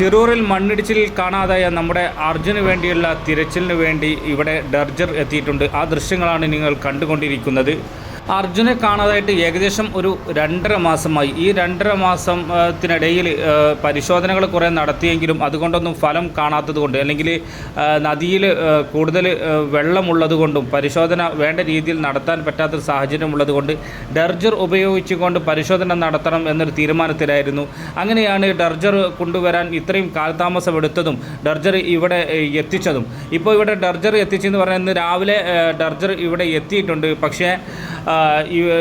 ഷിറൂറിൽ മണ്ണിടിച്ചിലിൽ കാണാതായ നമ്മുടെ അർജുന് വേണ്ടിയുള്ള തിരച്ചിലിന് വേണ്ടി ഇവിടെ ഡർജർ എത്തിയിട്ടുണ്ട്. ആ ദൃശ്യങ്ങളാണ് നിങ്ങൾ കണ്ടുകൊണ്ടിരിക്കുന്നത്. അർജുനെ കാണാതായിട്ട് ഏകദേശം ഒരു രണ്ടര മാസമായി. ഈ രണ്ടര മാസത്തിനിടയിൽ പരിശോധനകൾ കുറേ നടത്തിയെങ്കിലും അതുകൊണ്ടൊന്നും ഫലം കാണാത്തതുകൊണ്ട് അല്ലെങ്കിൽ നദിയിൽ കൂടുതൽ വെള്ളമുള്ളത് കൊണ്ടും പരിശോധന വേണ്ട രീതിയിൽ നടത്താൻ പറ്റാത്തൊരു സാഹചര്യം ഉള്ളത് കൊണ്ട് ഡർജർ ഉപയോഗിച്ചുകൊണ്ട് പരിശോധന നടത്തണം എന്നൊരു തീരുമാനത്തിലായിരുന്നു. അങ്ങനെയാണ് ഡർജർ കൊണ്ടുവരാൻ ഇത്രയും കാലതാമസം എടുത്തതും ഡർജർ ഇവിടെ എത്തിച്ചതും. ഇപ്പോൾ ഇവിടെ ഡർജർ എത്തിച്ചെന്ന് പറയുന്നത് രാവിലെ ഡർജർ ഇവിടെ എത്തിയിട്ടുണ്ട്. പക്ഷേ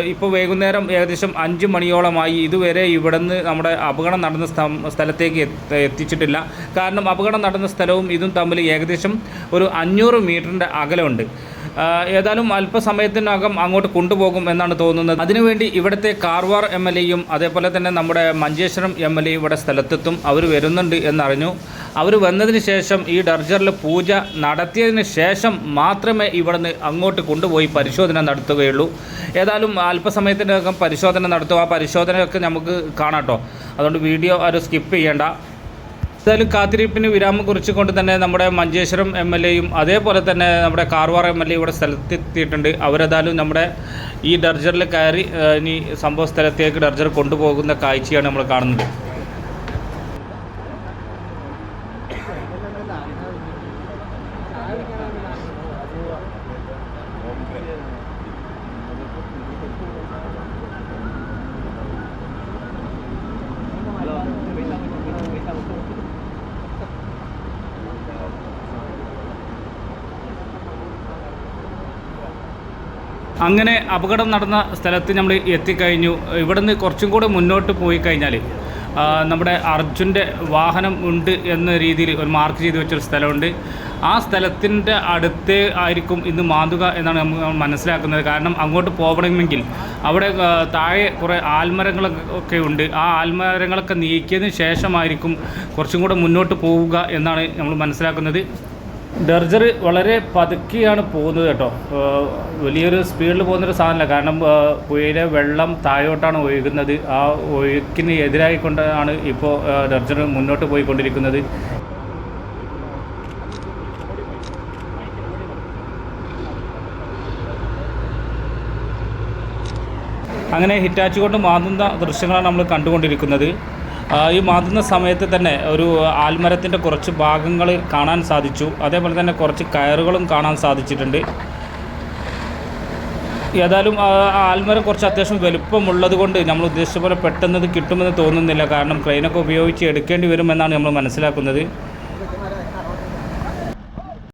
ഇപ്പോൾ വൈകുന്നേരം ഏകദേശം അഞ്ച് മണിയോളമായി ഇതുവരെ ഇവിടുന്ന് നമ്മുടെ അപകടം നടന്ന സ്ഥം- സ്ഥലത്തേക്ക് എത്തിച്ചിട്ടില്ല. കാരണം അപകടം നടന്ന സ്ഥലവും ഇതും തമ്മിൽ ഏകദേശം ഒരു അഞ്ഞൂറ് മീറ്ററിന്റെ അകലമുണ്ട്. ഏതായാലും അല്പസമയത്തിനകം അങ്ങോട്ട് കൊണ്ടുപോകും എന്നാണ് തോന്നുന്നത്. അതിനുവേണ്ടി ഇവിടുത്തെ കാർവാർ എം എൽ എയും അതേപോലെ തന്നെ നമ്മുടെ മഞ്ചേശ്വരം എം എൽ എ ഇവിടെ സ്ഥലത്തെത്തും. അവർ വരുന്നുണ്ട് എന്നറിഞ്ഞു. അവർ വന്നതിന് ശേഷം ഈ ഡർജറിൽ പൂജ നടത്തിയതിന് ശേഷം മാത്രമേ ഇവിടുന്ന് അങ്ങോട്ട് കൊണ്ടുപോയി പരിശോധന നടത്തുകയുള്ളൂ. ഏതായാലും അല്പസമയത്തിനകം പരിശോധന നടത്തും. ആ പരിശോധനയൊക്കെ നമുക്ക് കാണാം കേട്ടോ അതുകൊണ്ട് വീഡിയോ ആരും സ്കിപ്പ് ചെയ്യേണ്ട. എന്തായാലും കാത്തിരിപ്പിന് വിരാമം കുറിച്ചുകൊണ്ട് തന്നെ നമ്മുടെ മഞ്ചേശ്വരം എം എൽ എയും അതേപോലെ തന്നെ നമ്മുടെ കാർവാർ എം എൽ എ ഇവിടെ സ്ഥലത്തെത്തിയിട്ടുണ്ട്. അവരേതായാലും നമ്മുടെ ഈ ഡർജറിൽ കയറി ഇനി സംഭവ സ്ഥലത്തേക്ക് ഡർജർ കൊണ്ടുപോകുന്ന കാഴ്ചയാണ് നമ്മൾ കാണുന്നത്. അങ്ങനെ അപകടം നടന്ന സ്ഥലത്ത് നമ്മൾ എത്തിക്കഴിഞ്ഞു. ഇവിടുന്ന് കുറച്ചും കൂടെ മുന്നോട്ട് പോയി കഴിഞ്ഞാൽ നമ്മുടെ അർജുന്റെ വാഹനം ഉണ്ട് എന്ന രീതിയിൽ ഒരു മാർക്ക് ചെയ്ത് വെച്ചൊരു സ്ഥലമുണ്ട്. ആ സ്ഥലത്തിന്റെ അടുത്ത് ആയിരിക്കും ഇന്ന് മാന്തുക എന്നാണ് നമ്മൾ മനസ്സിലാക്കുന്നത്. കാരണം അങ്ങോട്ട് പോകണമെങ്കിൽ അവിടെ താഴെ കുറേ ആൽമരങ്ങളൊക്കെ ഉണ്ട്. ആ ആൽമരങ്ങളൊക്കെ നീക്കിയതിന് ശേഷമായിരിക്കും കുറച്ചും കൂടെ മുന്നോട്ട് പോവുക എന്നാണ് നമ്മൾ മനസ്സിലാക്കുന്നത്. ഡർജർ വളരെ പതുക്കിയാണ് പോകുന്നത് കേട്ടോ. വലിയൊരു സ്പീഡിൽ പോകുന്നൊരു സാധനമല്ല. കാരണം പുഴയിലെ വെള്ളം താഴോട്ടാണ് ഒഴുകുന്നത്. ആ ഒഴുക്കിന് എതിരായിക്കൊണ്ടാണ് ഇപ്പോൾ ഡർജർ മുന്നോട്ട് പോയിക്കൊണ്ടിരിക്കുന്നത്. അങ്ങനെ ഹിറ്റാച്ചുകൊണ്ട് മാന്തുന്ന ദൃശ്യങ്ങളാണ് നമ്മൾ കണ്ടുകൊണ്ടിരിക്കുന്നത്. ഈ മാതുന്ന സമയത്ത് തന്നെ ഒരു ആൽമരത്തിന്റെ കുറച്ച് ഭാഗങ്ങൾ കാണാൻ സാധിച്ചു. അതേപോലെ തന്നെ കുറച്ച് കയറുകളും കാണാൻ സാധിച്ചിട്ടുണ്ട്. ഏതായാലും ആൽമരം കുറച്ച് അത്യാവശ്യം വലുപ്പമുള്ളത് കൊണ്ട് നമ്മൾ ഉദ്ദേശിച്ച പോലെ പെട്ടെന്ന് കിട്ടുമെന്ന് തോന്നുന്നില്ല. കാരണം ക്രെയിനൊക്കെ ഉപയോഗിച്ച് എടുക്കേണ്ടി വരുമെന്നാണ് നമ്മൾ മനസ്സിലാക്കുന്നത്.